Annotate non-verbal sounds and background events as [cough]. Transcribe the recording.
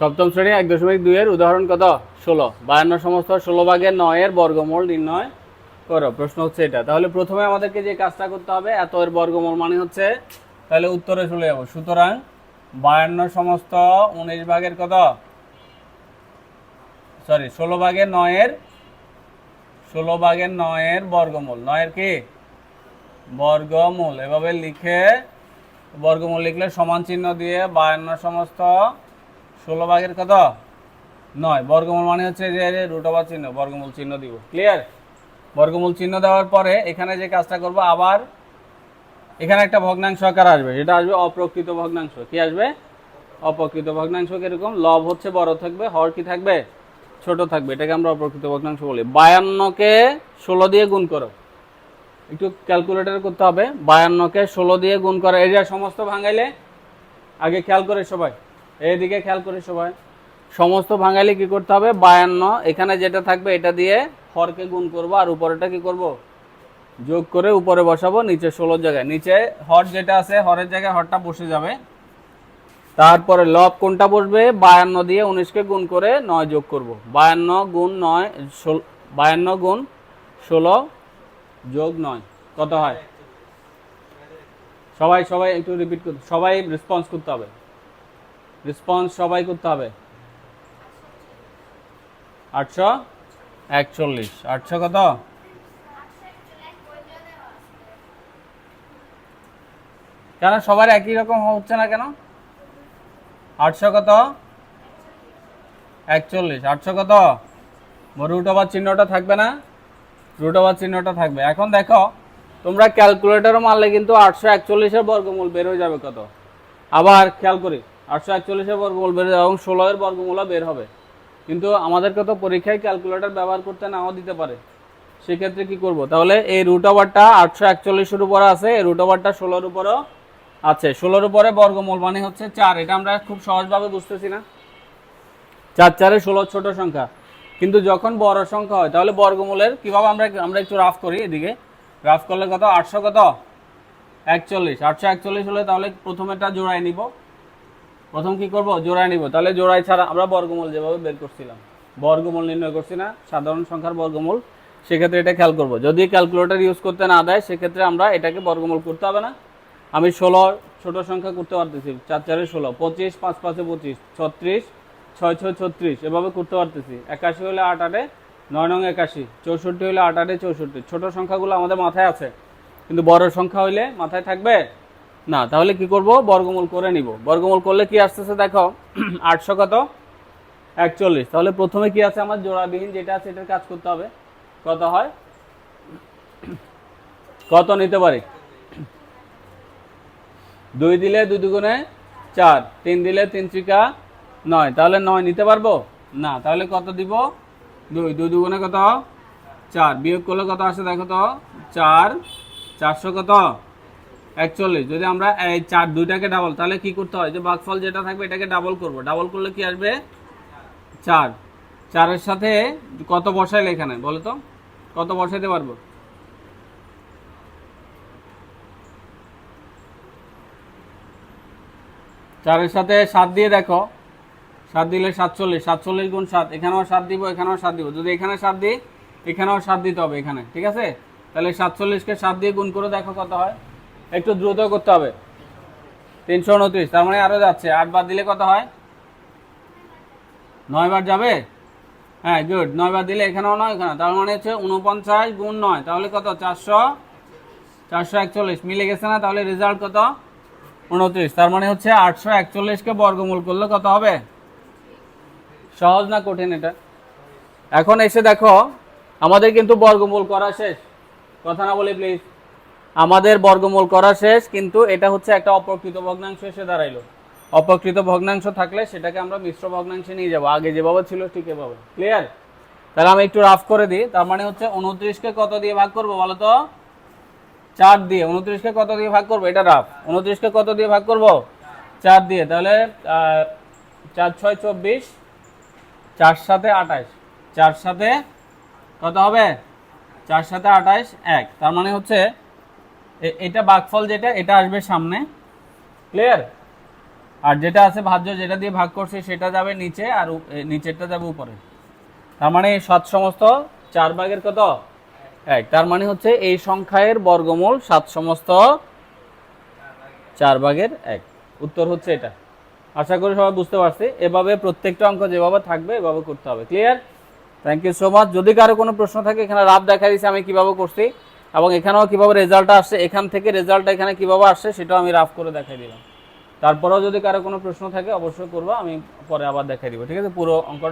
সপ্তম শ্রেণি এক দশমিক দুইয়ের উদাহরণ কত? ষোলো। বায়ান্ন সমস্ত ষোলো ভাগের নয়ের বর্গমূল নির্ণয় করো। প্রশ্ন হচ্ছে এটা। তাহলে প্রথমে আমাদেরকে যে কাজটা করতে হবে, এত এর বর্গমূল মানে হচ্ছে, তাহলে উত্তরে চলে যাব। সুতরাং বায়ান্ন সমস্ত উনিশ ভাগের কত? সরি, ষোলো ভাগের নয়ের, ষোলো ভাগের নয়ের বর্গমূল। নয়ের কি? বর্গমূল। এভাবে লিখে, বর্গমূল লিখলে সমান চিহ্ন দিয়ে বায়ান্ন সমস্ত ষোলো ভাগের কত? নয়। বর্গমূল মানে হচ্ছে যে রুট ওভার চিহ্ন, বর্গমূল চিহ্ন দিব। ক্লিয়ার বর্গমূল চিহ্ন দেওয়ার পরে এখানে যে কাজটা করব, আবার এখানে একটা ভগ্নাংশ আকার আসবে। যেটা আসবে অপ্রকৃত ভগ্নাংশ। কি আসবে? অপ্রকৃত ভগ্নাংশ কীরকম? লব হচ্ছে বড় থাকবে, হর কি থাকবে? ছোট থাকবে। এটাকে আমরা অপ্রকৃত ভগ্নাংশ বলি। বায়ান্নকে ষোলো দিয়ে গুণ করো। একটু ক্যালকুলেটর করতে হবে। বায়ান্নকে ষোলো দিয়ে গুণ করে। এই যে সমস্ত ভাঙাইলে, আগে খেয়াল করে সবাই। এইদিকে খেয়াল করে সবাই। সমস্ত ভাঙালি কি করতে হবে? বায়ান্ন। এখানে যেটা থাকবে, এটা দিয়ে হরকে গুণ করব। আর উপরেটা কি করব? যোগ করে উপরে বসাবো, নিচে ষোলোর জায়গায়। নিচে হর যেটা আছে, হরের জায়গায় হরটা বসে যাবে। তারপরে লব কোনটা বসবে? বায়ান্ন দিয়ে উনিশকে গুণ করে নয় যোগ করব। বায়ান্ন গুণ নয়, ষোল- বায়ান্ন গুণ ষোলো যোগ নয়। কত হয়? সবাই সবাই একটু রিপিট করতে সবাই রেসপন্স করতে হবে। রেসপন্স সবাই করতে হবে। আটশো? একচল্লিশ। আটশো কত? কেন সবার একই রকম হচ্ছে না কেন? আটশো কত? একচল্লিশ। আটশো কত? রুট ওভার চিহ্নটা থাকবে না? রুট ওভার চিহ্নটা থাকবে। এখন দেখো, তোমরা ক্যালকুলেটরও মারলে কিন্তু আটশো একচল্লিশের বর্গমূল বের হয়ে যাবে কত? আবার খেয়াল করি। আটশো একচল্লিশের বর্গমূল বের এবং ষোলোয়ের বর্গমূলও বের হবে। কিন্তু আমাদেরকে তো পরীক্ষায় ক্যালকুলেটর ব্যবহার করতে নাও দিতে পারে। সেক্ষেত্রে কি করব? তাহলে এই রুট ওভারটা আটশো একচল্লিশের উপরে আছে, এই রুট ওভারটা ষোলোর উপরেও আছে। ষোলোর উপরে বর্গমূল মানে হচ্ছে চার। এটা আমরা খুব সহজভাবে বুঝতেছি না। চার চারে ষোলো ছোট সংখ্যা। কিন্তু যখন বড় সংখ্যা হয়, তাহলে বর্গমূলের কীভাবে আমরা আমরা একটু রাফ করি এদিকে। রাফ করলে কত? আটশো কত? একচল্লিশ। আটশো একচল্লিশ হলে তাহলে প্রথমেটা জোড়ায় নিব। প্রথম কি করব? জোড়ায় নিব। তাহলে জোড়ায় ছাড়া আমরা বর্গমূল যেভাবে বের করছিলাম। বর্গমূল নির্ণয় করছি না সাধারণ সংখ্যার বর্গমূল। সেক্ষেত্রে এটা খেয়াল করব। যদি ক্যালকুলেটর ইউজ করতে না দেয়, সেক্ষেত্রে আমরা এটাকে বর্গমূল করতে হবে না। আমি ষোলো ছোট সংখ্যা করতে পারতেছি, চার চারে ষোলো, পঁচিশ, পাঁচ পাঁচে পঁচিশ, ছত্রিশ, ছয় ছয় ছত্রিশ, এভাবে করতে পারতেছি। একাশি হলে আট আটে, নয় নং একাশি, চৌষট্টি হলে আট আটে চৌষট্টি। ছোটো সংখ্যাগুলো আমাদের মাথায় আছে। কিন্তু বড় সংখ্যা হইলে মাথায় থাকবে না, তাহলে কি করব? বর্গমূল করে নিব। বর্গমূল করলে কি আসতেছে দেখো? [clears throat] আটশো কত? একচল্লিশ। তাহলে প্রথমে কি আছে আমার জোড়াবিহীন যেটা আছে এটার কাজ করতে হবে। কত হয়? কত নিতে পারি? দুই দিলে দুই দুগুণে চার। তিন দিলে তিন ত্রিকা নয়। তাহলে নয় নিতে পারব? না। তাহলে কত দিব? দুই। দুই দুগুণে কত? চার। বিয়োগ করলে কত আসে দেখো তো? চার। চারশো কত? একচল্লিশ। যদি আমরা এই চার দুইটাকে ডাবল তাহলে কি করতে হয়? যে ভাগফল যেটা থাকবে এটাকে ডাবল করব। ডাবল করলে কি আসবে? চার। চারের সাথে কত বসাইলে এখানে? বলো তো। কত বসাইতে পারব? চারের সাথে সাত দিয়ে দেখো। সাত দিলে সাতচল্লিশ। সাতচল্লিশ গুণ সাত, এখানেও সাত দিব, এখানেও সাত দিব। যদি এখানে সাত দিই, এখানেও সাত দিতে হবে এখানে। ঠিক আছে? তাহলে সাতচল্লিশকে সাত দিয়ে গুণ করে দেখো কত হয়? একটু দ্রুত করতে হবে। তিনশো উনত্রিশ, তার মানে আরও যাচ্ছে। আট বার দিলে কত হয়? নয় বার যাবে? হ্যাঁ গুড। নয় বার দিলে এখানেও নয় এখানে তার মানে হচ্ছে উনপঞ্চাশ গুণ নয়, তাহলে কত? চারশো চারশো একচল্লিশ। মিলে গেছে না, তাহলে রেজাল্ট কত? উনত্রিশ। তার মানে হচ্ছে আটশো একচল্লিশকে বর্গমূল করলে কত হবে? সহজ না কঠিন এটা? এখন এসে দেখো, আমাদের কিন্তু বর্গমূল করা শেষ। কথা না বলি প্লিজ আমাদের বর্গমূল করা শেষ, কিন্তু এটা হচ্ছে একটা অপ্রকৃত ভগ্নাংশ এসে দাঁড়াইলো। অপ্রকৃত ভগ্নাংশ থাকলে সেটাকে আমরা মিশ্র ভগ্নাংশে নিয়ে যাব। আগে যেভাবে ছিল ঠিক এভাবে। ক্লিয়ার তাহলে আমি একটু রাফ করে দিই। তার মানে হচ্ছে উনত্রিশকে কত দিয়ে ভাগ করব বলো তো? চার দিয়ে। উনত্রিশকে কত দিয়ে ভাগ করব? এটা রাফ উনত্রিশকে কত দিয়ে ভাগ করব? চার দিয়ে। তাহলে চার, ছয়, চব্বিশ। চার সাথে আঠাশ। চার সাথে কত হবে? চার সাথে আঠাশ, এক। তার মানে হচ্ছে এটা বাঘফল যেটা, এটা আসবে সামনে। ক্লিয়ার আর যেটা আছে ভাজ্য, যেটা দিয়ে ভাগ করছে, সেটা যাবে নিচে আর নিচেরটা যাবে উপরে। তার মানে সাত সমস্ত চার ভাগের কত? এক। তার মানে হচ্ছে এই সংখ্যায়ের বর্গমূল সাত সমস্ত চার ভাগের এক। উত্তর হচ্ছে এটা। আশা করি সবাই বুঝতে পারছি। এভাবে প্রত্যেকটা অঙ্ক যেভাবে থাকবে, এভাবে করতে হবে। Clear thank you so much যদি কারও কোনো প্রশ্ন থাকে, এখানে রাফ দেখা দিয়েছি আমি কীভাবে করছি। এবং এখানেও কীভাবে রেজাল্ট আসছে, এখান থেকে রেজাল্টটা এখানে কীভাবে আসছে, সেটাও আমি রাফ করে দেখাই দিলাম। তারপরেও যদি কারও কোনো প্রশ্ন থাকে, অবশ্যই করব, আমি পরে আবার দেখাই দিব, ঠিক আছে? পুরো অঙ্কটা